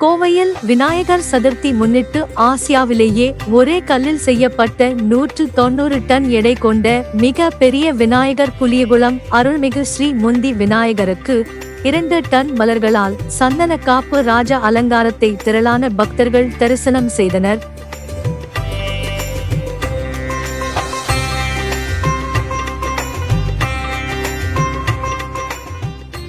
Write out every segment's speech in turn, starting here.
கோவையில் விநாயகர் சதுர்த்தி முன்னிட்டு ஆசியாவிலேயே ஒரே கல்லில் செய்யப்பட்ட நூற்று தொன்னூறு டன் எடை கொண்ட மிக பெரிய விநாயகர் புலியகுளம் அருள்மிகு ஸ்ரீ முந்தி விநாயகருக்கு இரண்டு டன் மலர்களால் சந்தன காப்பு ராஜ அலங்காரத்தை திரளான பக்தர்கள் தரிசனம் செய்தனர்.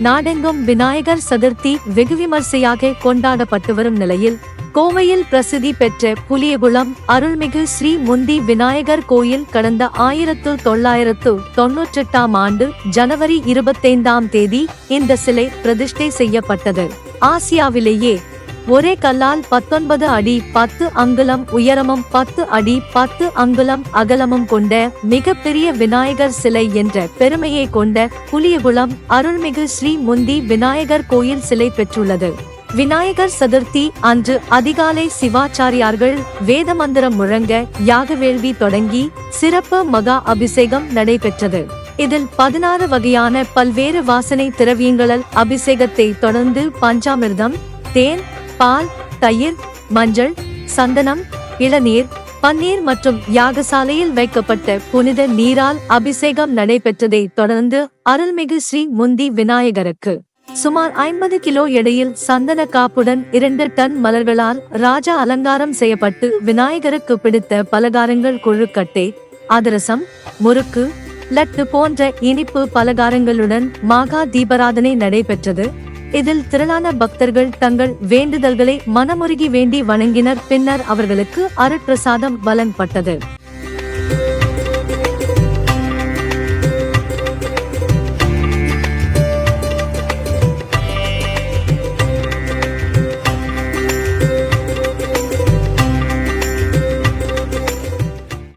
நாடெங்கும் விநாயகர் சதுர்த்தி வெகு விமர்சையாக கொண்டாடப்பட்டு வரும் நிலையில் கோவையில் பிரசித்தி பெற்ற புலியகுளம் அருள்மிகு ஸ்ரீ முந்தி விநாயகர் கோயில் கடந்த ஆயிரத்து தொள்ளாயிரத்து தொன்னூற்றெட்டாம் ஆண்டு ஜனவரி இருபத்தைந்தாம் தேதி இந்த சிலை பிரதிஷ்டை செய்யப்பட்டது. ஆசியாவிலேயே ஒரே கல்லால் பத்தொன்பது அடி பத்து அங்குலம் உயரமும் பத்து அடி பத்து அங்குலம் அகலமும் கொண்ட மிகப்பெரிய விநாயகர் சிலை என்ற பெருமையை கொண்ட புலியகுளம் அருள்மிகு ஸ்ரீ முந்தி விநாயகர் கோயில் சிலை பெற்றுள்ளது. விநாயகர் சதுர்த்தி அன்று அதிகாலை சிவாச்சாரியார்கள் வேத மந்திரம் முழங்க யாகவேள்வி தொடங்கி சிறப்பு மகா அபிஷேகம் நடைபெற்றது. இதில் பதினாறு வகையான பல்வேறு வாசனை திரவியங்களால் அபிஷேகத்தை தொடர்ந்து பஞ்சாமிர்தம் தேன் பால் தயிர் மஞ்சள் சந்தனம் இளநீர் பன்னீர் மற்றும் யாகசாலையில் வைக்கப்பட்ட புனித நீரால் அபிஷேகம் நடைபெற்றதை தொடர்ந்து அருள்மிகு ஸ்ரீ முந்தி விநாயகருக்கு. சுமார் ஐம்பது கிலோ எடையில் சந்தன காப்புடன் இரண்டு டன் மலர்களால் ராஜா அலங்காரம் செய்யப்பட்டு விநாயகருக்கு பிடித்த பலகாரங்கள் கொழுக்கட்டை அதிரசம் முறுக்கு லட்டு போன்ற இனிப்பு பலகாரங்களுடன் மாகா தீபராதனை நடைபெற்றது. இதில் திரளான பக்தர்கள் தங்கள் வேண்டுதல்களை மனமுருகி வேண்டி வணங்கினர். பின்னர் அவர்களுக்கு அருட்பிரசாதம் வழங்கப்பட்டது.